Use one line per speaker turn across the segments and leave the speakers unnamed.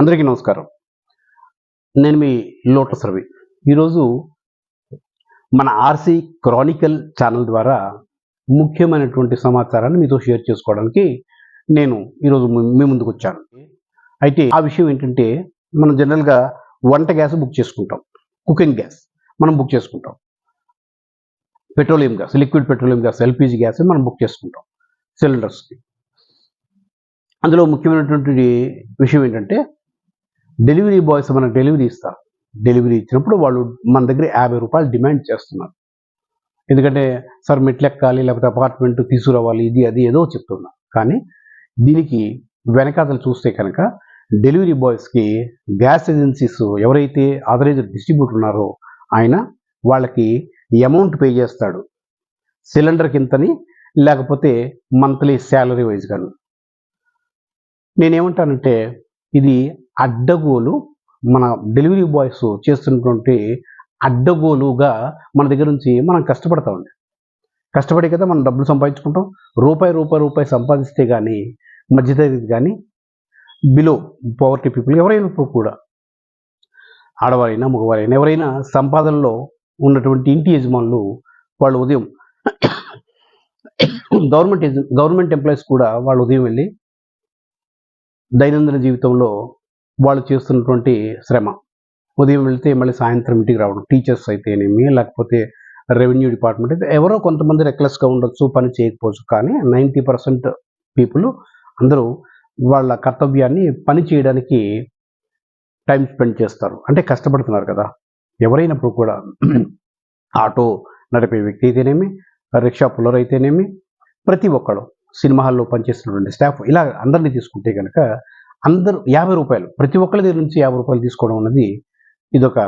అందరికీ నమస్కారం. నేను మీ లోటస్ రవి. ఈరోజు మన ఆర్సీ క్రానికల్ ఛానల్ ద్వారా ముఖ్యమైనటువంటి సమాచారాన్ని మీతో షేర్ చేసుకోవడానికి నేను ఈరోజు మీ- ముందుకు వచ్చాను. అయితే ఆ విషయం ఏంటంటే మనం జనరల్గా వంట గ్యాస్ బుక్ చేసుకుంటాం. కుకింగ్ గ్యాస్ మనం బుక్ చేసుకుంటాం. Petroleum gas liquid petroleum gas LPG gas మనం బుక్ చేసుకుంటాం. సిలిండర్స్కి. అందులో ముఖ్యమైనటువంటి విషయం ఏంటంటే డెలివరీ బాయ్స్ మనకు డెలివరీ ఇస్తారు. డెలివరీ ఇచ్చినప్పుడు వాళ్ళు మన దగ్గర యాభై రూపాయలు డిమాండ్ చేస్తున్నారు. ఎందుకంటే సార్ మెట్లు ఎక్కాలి లేకపోతే అపార్ట్మెంట్ తీసుకురావాలి ఇది అది ఏదో చెప్తున్నారు. కానీ దీనికి వెనకాతలు చూస్తే కనుక డెలివరీ బాయ్స్కి గ్యాస్ ఏజెన్సీస్ ఎవరైతే ఆథరైజ్డ్ డిస్ట్రిబ్యూటర్ ఉన్నారో ఆయన వాళ్ళకి అమౌంట్ పే చేస్తాడు. సిలిండర్ ఇంతని లేకపోతే మంత్లీ శాలరీ వైజ్ గాను. నేనేమంటానంటే ఇది అడ్డగోలు మన డెలివరీ బాయ్స్ చేస్తున్నటువంటి అడ్డగోలుగా మన దగ్గర నుంచి మనం కష్టపడతామండి కష్టపడి కదా మనం డబ్బులు సంపాదించుకుంటాం. రూపాయి రూపాయి రూపాయి సంపాదిస్తే కానీ మధ్యతరగతి కానీ బిలో పవర్టీ పీపుల్ ఎవరైనా కూడా ఆడవారైనా మగవారైనా ఎవరైనా సంపాదనలో ఉన్నటువంటి ఇంటి యజమానులు వాళ్ళు ఉదయం గవర్నమెంట్ గవర్నమెంట్ ఎంప్లాయీస్ కూడా వాళ్ళు ఉదయం వెళ్ళి దైనందిన జీవితంలో వాళ్ళు చేస్తున్నటువంటి శ్రమ. ఉదయం వెళ్తే మళ్ళీ సాయంత్రం ఇంటికి రావడం. టీచర్స్ అయితేనేమి లేకపోతే రెవెన్యూ డిపార్ట్మెంట్ అయితే ఎవరో కొంతమంది రెక్లెస్గా ఉండొచ్చు పని చేయకపోవచ్చు. కానీ నైంటీ పర్సెంట్ పీపుల్ అందరూ వాళ్ళ కర్తవ్యాన్ని పని చేయడానికి టైం స్పెండ్ చేస్తారు. అంటే కష్టపడుతున్నారు కదా. ఎవరైనప్పుడు కూడా ఆటో నడిపే వ్యక్తి అయితేనేమి రిక్షా పుల్లర్ అయితేనేమి ప్రతి ఒక్కరు సినిమా హాల్లో పనిచేస్తున్నటువంటి స్టాఫ్ ఇలా అందరినీ తీసుకుంటే కనుక అందరూ యాభై రూపాయలు ప్రతి ఒక్కరి దగ్గర నుంచి యాభై రూపాయలు తీసుకోవడం అనేది ఇదొక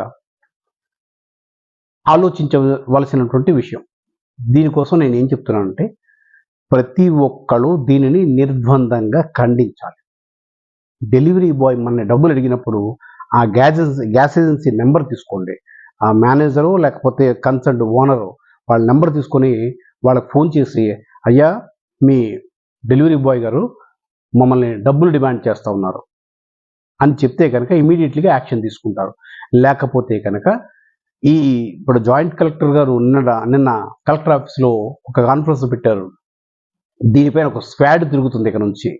ఆలోచించవలసినటువంటి విషయం. దీనికోసం నేను ఏం చెప్తున్నానంటే ప్రతి ఒక్కళ్ళు దీనిని నిర్బంధంగా ఖండించాలి. డెలివరీ బాయ్ మన డబ్బులు అడిగినప్పుడు ఆ గ్యాస్ గ్యాస్ ఏజెన్సీ నెంబర్ తీసుకోండి. ఆ మేనేజరు లేకపోతే కన్సర్న్ ఓనరు వాళ్ళ నెంబర్ తీసుకొని వాళ్ళకి ఫోన్ చేసి అయ్యా మీ డెలివరీ బాయ్ గారు మమ్మల్ని డబ్బులు డిమాండ్ చేస్తూ ఉన్నారు అని చెప్తే కనుక ఇమీడియట్లీగా యాక్షన్ తీసుకుంటారు. లేకపోతే కనుక ఈ ఇప్పుడు జాయింట్ కలెక్టర్ గారు నిన్న నిన్న కలెక్టర్ ఆఫీస్లో ఒక కాన్ఫరెన్స్ పెట్టారు. దీనిపైన ఒక స్క్వాడ్ తిరుగుతుంది ఇక్కడ నుంచి.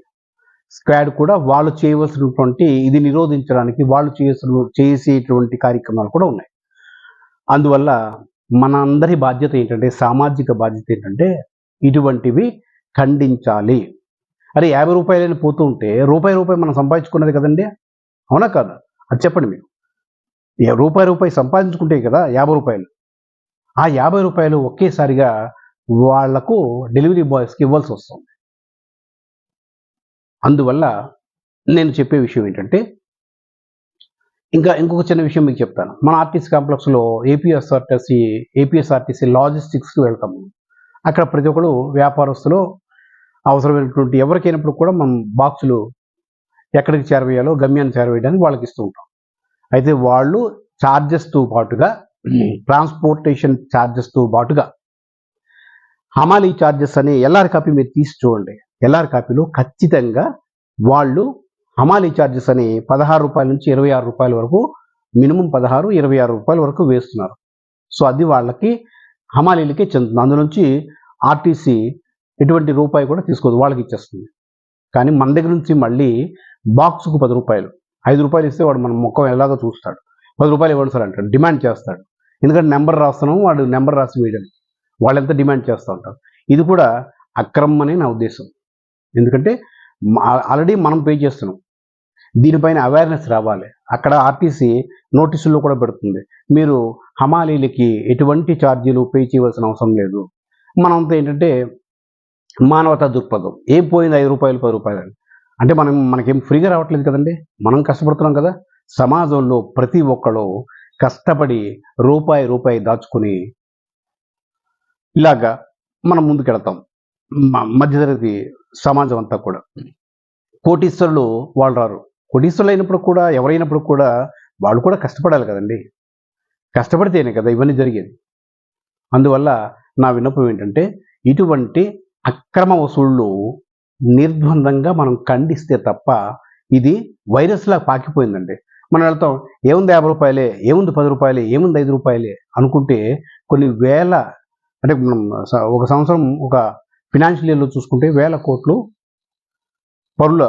స్క్వాడ్ కూడా వాళ్ళు చేయవలసినటువంటి ఇది నిరోధించడానికి వాళ్ళు చేసిన చేసేటువంటి కార్యక్రమాలు కూడా ఉన్నాయి. అందువల్ల మన అందరి బాధ్యత ఏంటంటే సామాజిక బాధ్యత ఏంటంటే ఇటువంటివి ఖండించాలి. అరే యాభై రూపాయలని పోతూ ఉంటే రూపాయి రూపాయి మనం సంపాదించుకున్నది కదండి? అవునా కాదు? అది చెప్పండి మీరు. రూపాయి రూపాయి సంపాదించుకుంటే కదా యాభై రూపాయలు. ఆ యాభై రూపాయలు ఒకేసారిగా వాళ్ళకు డెలివరీ బాయ్స్కి ఇవ్వాల్సి వస్తుంది. అందువల్ల నేను చెప్పే విషయం ఏంటంటే ఇంకా ఇంకొక చిన్న విషయం మీకు చెప్తాను. మన ఆర్టీసీ కాంప్లెక్స్లో ఏపీఎస్ఆర్టీసీ ఏపీఎస్ఆర్టీసీ లాజిస్టిక్స్కి వెళ్తాము. అక్కడ ప్రతి ఒక్కరు వ్యాపారస్తులు అవసరమైనటువంటి ఎవరికైనప్పుడు కూడా మనం బాక్సులు ఎక్కడికి చేరవేయాలో గమ్యాన్ని చేరవేయడానికి వాళ్ళకి ఇస్తూ ఉంటాం. అయితే వాళ్ళు ఛార్జెస్తో పాటుగా ట్రాన్స్పోర్టేషన్ ఛార్జెస్తో పాటుగా హమాలీ ఛార్జెస్ అనే ఎల్ఆర్ కాపీ మీరు తీసి చూడండి. ఎల్ఆర్ కాపీలో ఖచ్చితంగా వాళ్ళు హమాలీ ఛార్జెస్ అని పదహారు రూపాయల నుంచి ఇరవై ఆరు రూపాయల వరకు మినిమం పదహారు ఇరవై ఆరు రూపాయల వరకు వేస్తున్నారు. సో అది వాళ్ళకి హమాలీలకే చెందుతుంది. అందులోంచి ఆర్టీసీ ఎటువంటి రూపాయి కూడా తీసుకోదు వాళ్ళకి ఇచ్చేస్తుంది. కానీ మన దగ్గర నుంచి మళ్ళీ బాక్స్కు పది రూపాయలు ఐదు రూపాయలు ఇస్తే వాడు మన ముఖం ఎలాగో చూస్తాడు. పది రూపాయలు ఇవ్వండి సార్ అంటాడు డిమాండ్ చేస్తాడు. ఎందుకంటే నెంబర్ రాస్తున్నాం వాడు నెంబర్ రాసి వేయడం. వాళ్ళు ఎంత డిమాండ్ చేస్తూ ఉంటారు. ఇది కూడా అక్రమం అని నా ఉద్దేశం. ఎందుకంటే ఆల్రెడీ మనం పే చేస్తున్నాం. దీనిపైన అవేర్నెస్ రావాలి. అక్కడ ఆర్టీసీ నోటీసుల్లో కూడా పెడుతుంది. మీరు హమాలీలకి ఎటువంటి ఛార్జీలు పే చేయవలసిన అవసరం లేదు. మనంతా ఏంటంటే మానవతా దృక్పథం. ఏం పోయింది ఐదు రూపాయలు పది రూపాయలు అంటే మనం మనకేం ఫ్రీగా రావట్లేదు కదండి? మనం కష్టపడుతున్నాం కదా? సమాజంలో ప్రతి ఒక్కరు కష్టపడి రూపాయి రూపాయి దాచుకుని ఇలాగా మనం ముందుకెళతాం. మ- మధ్యతరగతి సమాజం అంతా కూడా. కోటీశ్వరులు వాళ్ళు రారు. కోటీశ్వరులు అయినప్పుడు కూడా ఎవరైనప్పుడు కూడా వాళ్ళు కూడా కష్టపడాలి కదండి. కష్టపడితేనే కదా ఇవన్నీ జరిగేది. అందువల్ల నా విన్నపం ఏంటంటే ఇటువంటి అక్రమ వసూళ్ళు నిర్ద్వందంగా మనం ఖండిస్తే తప్ప ఇది వైరస్లా పాకిపోయిందండి. మనం వెళ్తాం ఏముంది యాభై రూపాయలే? ఏముంది పది రూపాయలే? ఏముంది ఐదు రూపాయలే? అనుకుంటే కొన్ని వేల అంటే మనం ఒక సంవత్సరం ఒక ఫినాన్షియల్ ఇయర్లో చూసుకుంటే వేల కోట్లు పరుల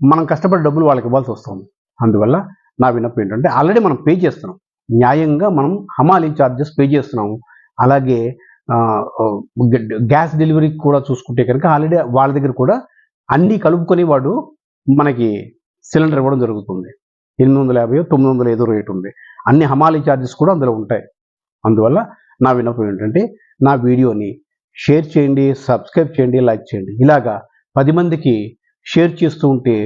మనం కష్టపడి డబ్బులు వాళ్ళకి ఇవ్వాల్సి వస్తుంది. అందువల్ల నా విన్నపం ఏంటంటే ఆల్రెడీ మనం పే చేస్తున్నాం. న్యాయంగా మనం హమాలీ ఛార్జెస్ పే చేస్తున్నాం అలాగే గ్యాస్ డెలివరీ కూడా చూసుకుంటే కనుక ఆల్రెడీ వాళ్ళ దగ్గర కూడా అన్నీ కలుపుకొని వాడు మనకి సిలిండర్ ఇవ్వడం జరుగుతుంది. ఎనిమిది వందల యాభై తొమ్మిది వందల ఏదో రేటు ఉంది. అన్ని హమాలీ ఛార్జెస్ కూడా అందులో ఉంటాయి. అందువల్ల నా విన్నపం ఏంటంటే నా వీడియోని షేర్ చేయండి సబ్స్క్రైబ్ చేయండి లైక్ చేయండి. ఇలాగా పది మందికి షేర్ చేస్తూ ఉంటే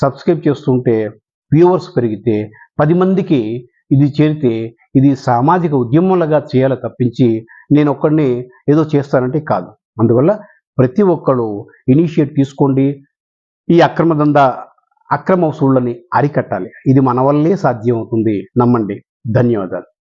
సబ్స్క్రైబ్ చేస్తూ ఉంటే వ్యూవర్స్ పెరిగితే పది మందికి ఇది చేరితే ఇది సామాజిక ఉద్యమంలాగా చేయాలి తప్పించి నేను ఒక్కడిని ఏదో చేస్తానంటే కాదు. అందువల్ల ప్రతి ఒక్కరు ఇనిషియేట్ తీసుకోండి. ఈ అక్రమ దందా అక్రమ వసూళ్ళని అరికట్టాలి. ఇది మన వల్లే సాధ్యం అవుతుంది నమ్మండి. ధన్యవాదాలు.